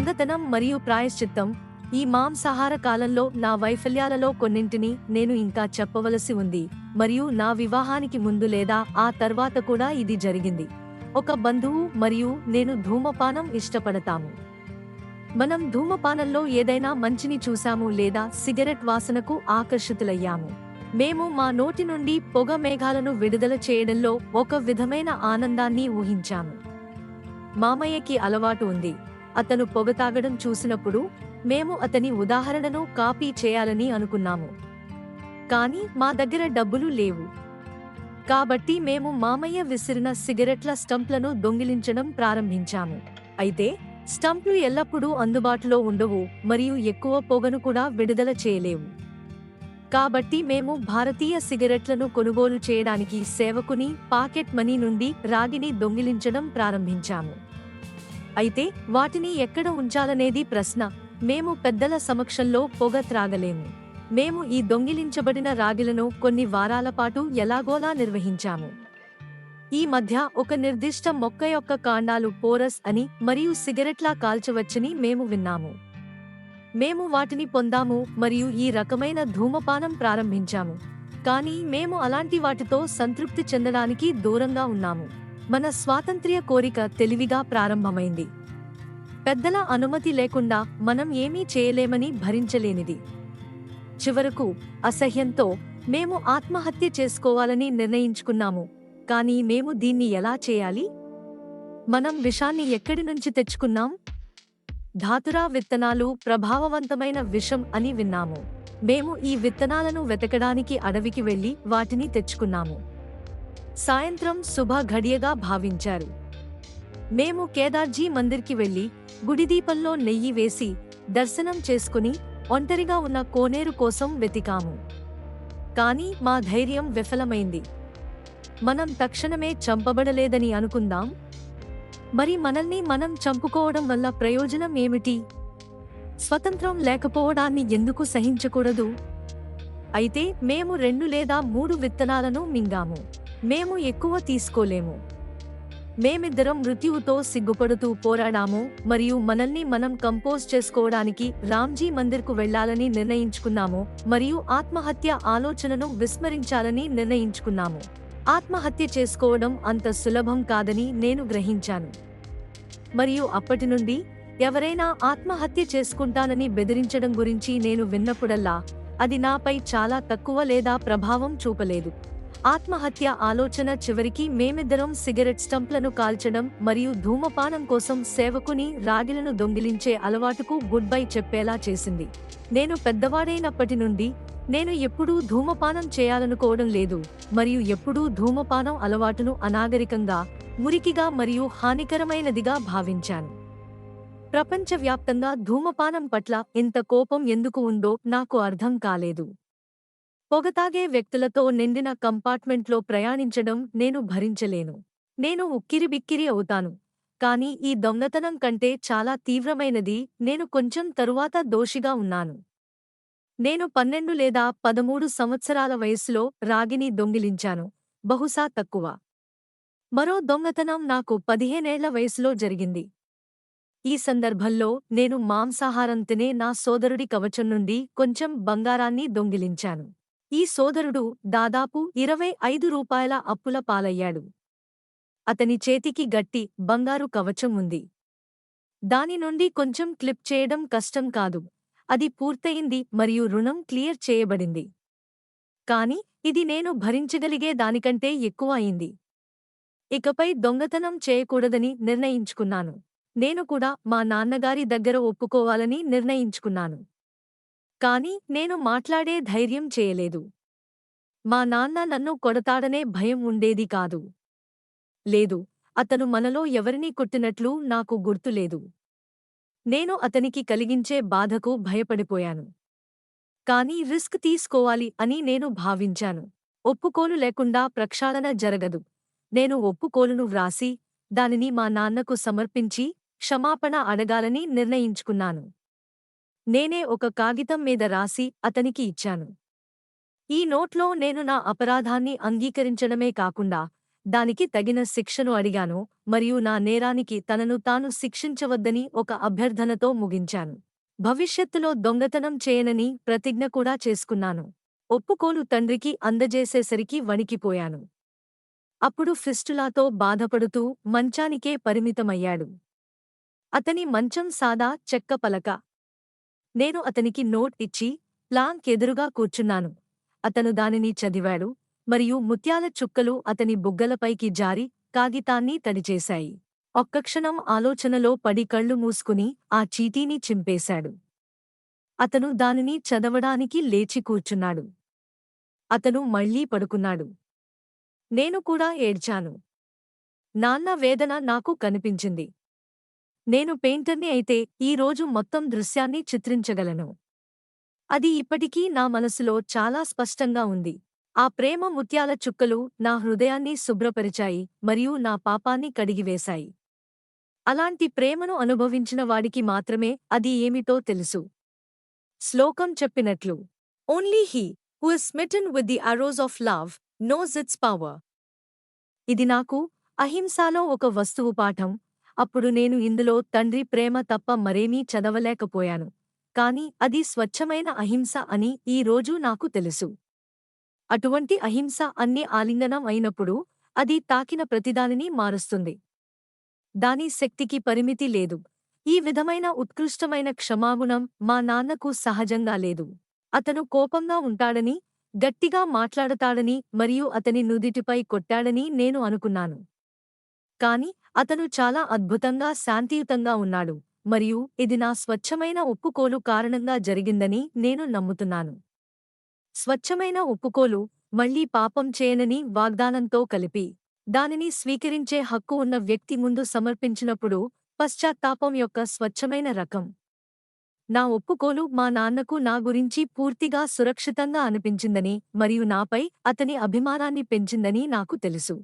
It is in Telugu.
దొంగతనం మరియు ప్రాయశ్చిత్తం. ఈ మాంసాహార కాలంలో నా వైఫల్యాలలో కొన్నింటిని నేను ఇంకా చెప్పవలసి ఉంది. మరియు నా వివాహానికి ముందు లేదా ఆ తర్వాత కూడా ఇది జరిగింది. ఒక బంధువు మరియు నేను ధూమపానం ఇష్టపడతాము. మనం ధూమపానంలో ఏదైనా మంచిని చూశాము లేదా సిగరెట్ వాసనకు ఆకర్షితులయ్యాము. మేము మా నోటి నుండి పొగ మేఘాలను విడుదల చేయడంలో ఒక విధమైన ఆనందాన్ని ఊహించాము. మామయ్యకి అలవాటు ఉంది. అతను పొగ తాగడం చూసినప్పుడు మేము అతని ఉదాహరణను కాపీ చేయాలని అనుకున్నాము. కానీ మా దగ్గర డబ్బులు లేవు. కాబట్టి మేము మామయ్య విసిరిన సిగరెట్ల స్టంప్లను దొంగిలించడం ప్రారంభించాము. అయితే స్టంప్లు ఎల్లప్పుడూ అందుబాటులో ఉండవు మరియు ఎక్కువ పొగను కూడా విడుదల చేయలేవు. కాబట్టి మేము భారతీయ సిగరెట్లను కొనుగోలు చేయడానికి సేవకుని పాకెట్ మనీ నుండి రాగిని దొంగిలించడం ప్రారంభించాము. అయితే వాటిని ఎక్కడ ఉంచాలనేది ప్రశ్న. మేము పెద్దల సమక్షంలో పొగ త్రాగలేము. మేము ఈ దొంగిలించబడిన రాగిలను కొన్ని వారాల పాటు ఎలాగోలా నిర్వహించాము. ఈ మధ్య ఒక నిర్దిష్ట మొక్క యొక్క కాండాలు పోరస్ అని మరియు సిగరెట్లా కాల్చవచ్చని మేము విన్నాము. మేము వాటిని పొందాము మరియు ఈ రకమైన ధూమపానం ప్రారంభించాము. కానీ మేము అలాంటి వాటితో సంతృప్తి చెందడానికి దూరంగా ఉన్నాము. మన స్వాతంత్ర్య కోరిక తెలివిగా ప్రారంభమైంది. పెద్దల అనుమతి లేకుండా మనం ఏమీ చేయలేమని భరించలేనిది. చివరకు అసహ్యంతో మేము ఆత్మహత్య చేసుకోవాలని నిర్ణయించుకున్నాము. కానీ మేము దీన్ని ఎలా చేయాలి? మనం విషాన్ని ఎక్కడి నుంచి తెచ్చుకున్నాం? ధాతురా విత్తనాలు ప్రభావవంతమైన విషం అని విన్నాము. మేము ఈ విత్తనాలను వెతకడానికి అడవికి వెళ్ళి వాటిని తెచ్చుకున్నాము. సాయంత్రం శుభ ఘడియగా భావించారు. మేము కేదార్జీ మందిర్కి వెళ్ళి గుడిదీపంలో నెయ్యి వేసి దర్శనం చేసుకుని ఒంటరిగా ఉన్న కోనేరు కోసం వెతికాము. కానీ మా ధైర్యం విఫలమైంది. మనం తక్షణమే చంపబడలేదని అనుకుందాం. మరి మనల్ని మనం చంపుకోవడం వల్ల ప్రయోజనం ఏమిటి? స్వతంత్రం లేకపోవడాన్ని ఎందుకు సహించకూడదు? అయితే మేము రెండు లేదా మూడు విత్తనాలను మింగాము. మేము ఎక్కువ తీసుకోలేము. మేమిద్దరం మృత్యువుతో సిగ్గుపడుతూ పోరాడాము మరియు మనల్ని మనం కంపోజ్ చేసుకోవడానికి రామ్జీ మందిర్కు వెళ్ళాలని నిర్ణయించుకున్నాము మరియు ఆత్మహత్య ఆలోచనను విస్మరించాలని నిర్ణయించుకున్నాము. ఆత్మహత్య చేసుకోవడం అంత సులభం కాదని నేను గ్రహించాను. మరియు అప్పటి నుండి ఎవరైనా ఆత్మహత్య చేసుకుంటానని బెదిరించడం గురించి నేను విన్నప్పుడల్లా అది నాపై చాలా తక్కువ లేదా ప్రభావం చూపలేదు. ఆత్మహత్య ఆలోచన చివరికి మేమిద్దరం సిగరెట్ స్టంప్లను కాల్చడం మరియు ధూమపానం కోసం సేవకుని రాగిలను దొంగిలించే అలవాటుకు గుడ్ బై చెప్పేలా చేసింది. నేను పెద్దవాడైనప్పటి నుండి నేను ఎప్పుడూ ధూమపానం చేయాలనుకోవడం లేదు మరియు ఎప్పుడూ ధూమపానం అలవాటును అనాగరికంగా మురికిగా మరియు హానికరమైనదిగా భావించాను. ప్రపంచవ్యాప్తంగా ధూమపానం పట్ల ఇంత కోపం ఎందుకు ఉందో నాకు అర్థం కాలేదు. పొగతాగే వ్యక్తులతో నిండిన కంపార్ట్మెంట్లో ప్రయాణించడం నేను భరించలేను. నేను ఉక్కిరిబిక్కిరి అవుతాను. కానీ ఈ దొంగతనం కంటే చాలా తీవ్రమైనది నేను కొంచెం తరువాత దోషిగా ఉన్నాను. నేను పన్నెండు లేదా పదమూడు సంవత్సరాల వయస్సులో రాగిని దొంగిలించాను బహుశా తక్కువ. మరో దొంగతనం నాకు పదిహేనేళ్ళ వయసులో జరిగింది. ఈ సందర్భంలో నేను మాంసాహారం తినే నా సోదరుడి కవచం నుండి కొంచెం బంగారాన్ని దొంగిలించాను. ఈ సోదరుడు దాదాపు ఇరవై ఐదు రూపాయల అప్పుల పాలయ్యాడు. అతని చేతికి గట్టి బంగారు కవచం ఉంది. దాని నుండి కొంచెం క్లిప్ చేయడం కష్టం కాదు. అది పూర్తయింది మరియు రుణం క్లియర్ చేయబడింది. కాని ఇది నేను భరించగలిగే దానికంటే ఎక్కువ అయింది. ఇకపై దొంగతనం చేయకూడదని నిర్ణయించుకున్నాను. నేను కూడా మా నాన్నగారి దగ్గర ఒప్పుకోవాలని నిర్ణయించుకున్నాను. కాని నేను మాట్లాడే ధైర్యం చేయలేదు. మా నాన్న నన్ను కొడతాడనే భయం ఉండేది కాదు. లేదు అతను మనలో ఎవరినీ కొట్టినట్లు నాకు గుర్తులేదు నేను అతనికి కలిగించే బాధకు భయపడిపోయాను. కాని రిస్క్ తీసుకోవాలి అని నేను భావించాను. ఒప్పుకోలు లేకుండా ప్రక్షాళన జరగదు. నేను ఒప్పుకోలును వ్రాసి దానిని మా నాన్నకు సమర్పించి క్షమాపణ అడగాలని నిర్ణయించుకున్నాను. నేనే ఒక కాగితం మీద రాసి అతనికి ఇచ్చాను. ఈ నోట్లో నేను నా అపరాధాన్ని అంగీకరించడమే కాకుండా దానికి తగిన శిక్షను అడిగాను మరియు నా నేరానికి తనను తాను శిక్షించవద్దని ఒక అభ్యర్థనతో ముగించాను. భవిష్యత్తులో దొంగతనం చేయనని ప్రతిజ్ఞ కూడా చేసుకున్నాను. ఒప్పుకోలు తండ్రికి అందజేసేసరికి వణికిపోయాను. అప్పుడు ఫిస్టులాతో బాధపడుతూ మంచానికే పరిమితమయ్యాడు. అతని మంచం సాదా చెక్క పలక నేను అతనికి నోట్ ఇచ్చి ప్లాంక్ ఎదురుగా కూర్చున్నాను. అతను దానిని చదివాడు మరియు ముత్యాల చుక్కలు అతని బుగ్గలపైకి జారి కాగితాన్ని తడిచేశాయి. ఒక్కక్షణం ఆలోచనలో పడి కళ్ళు మూసుకుని ఆ చీటీని చింపేశాడు. అతను దానిని చదవడానికి లేచి కూర్చున్నాడు. అతను మళ్ళీ పడుకున్నాడు. నేను కూడా ఏడ్చాను. నాన్న వేదన నాకు కనిపించింది. నేను పెయింటర్ని అయితే ఈ రోజు మొత్తం దృశ్యాన్ని చిత్రించగలను. అది ఇప్పటికీ నా మనసులో చాలా స్పష్టంగా ఉంది. ఆ ప్రేమ ముత్యాల చుక్కలు నా హృదయాన్ని శుభ్రపరిచాయి మరియు నా పాపాన్ని కడిగివేశాయి. అలాంటి ప్రేమను అనుభవించిన వాడికి మాత్రమే అది ఏమిటో తెలుసు. శ్లోకం చెప్పినట్లు only he who is smitten with the arrows of love knows its power ఇది నాకు అహింసాలో ఒక వస్తువు పాఠం అప్పుడు నేను ఇందులో తండ్రి ప్రేమ తప్ప మరేమీ చదవలేకపోయాను. కాని అది స్వచ్ఛమైన అహింస అని ఈ రోజు నాకు తెలుసు. అటువంటి అహింస అన్ని ఆలింగనం అయినప్పుడు అది తాకిన ప్రతిదానిని మారుస్తుంది. దాని శక్తికి పరిమితి లేదు. ఈ విధమైన ఉత్కృష్టమైన క్షమాగుణం మా నాన్నకు సహజంగా లేదు. అతను కోపంగా ఉంటాడని గట్టిగా మాట్లాడతాడని మరియు అతని నుదిటిపై కొట్టాడని నేను అనుకున్నాను. కాని అతను చాలా అద్భుతంగా శాంతియుతంగా ఉన్నాడు. మరియు ఇది నా స్వచ్ఛమైన ఒప్పుకోలు కారణంగా జరిగిందని నేను నమ్ముతున్నాను. స్వచ్ఛమైన ఒప్పుకోలు మళ్ళీ పాపం చేయనని వాగ్దానంతో కలిపి దానిని స్వీకరించే హక్కు ఉన్న వ్యక్తి ముందు సమర్పించినప్పుడు పశ్చాత్తాపం యొక్క స్వచ్ఛమైన రకం. నా ఒప్పుకోలు మా నాన్నకు నా గురించి పూర్తిగా సురక్షితంగా అనిపించిందని మరియు నాపై అతని అభిమానాన్ని పెంచిందని నాకు తెలుసు.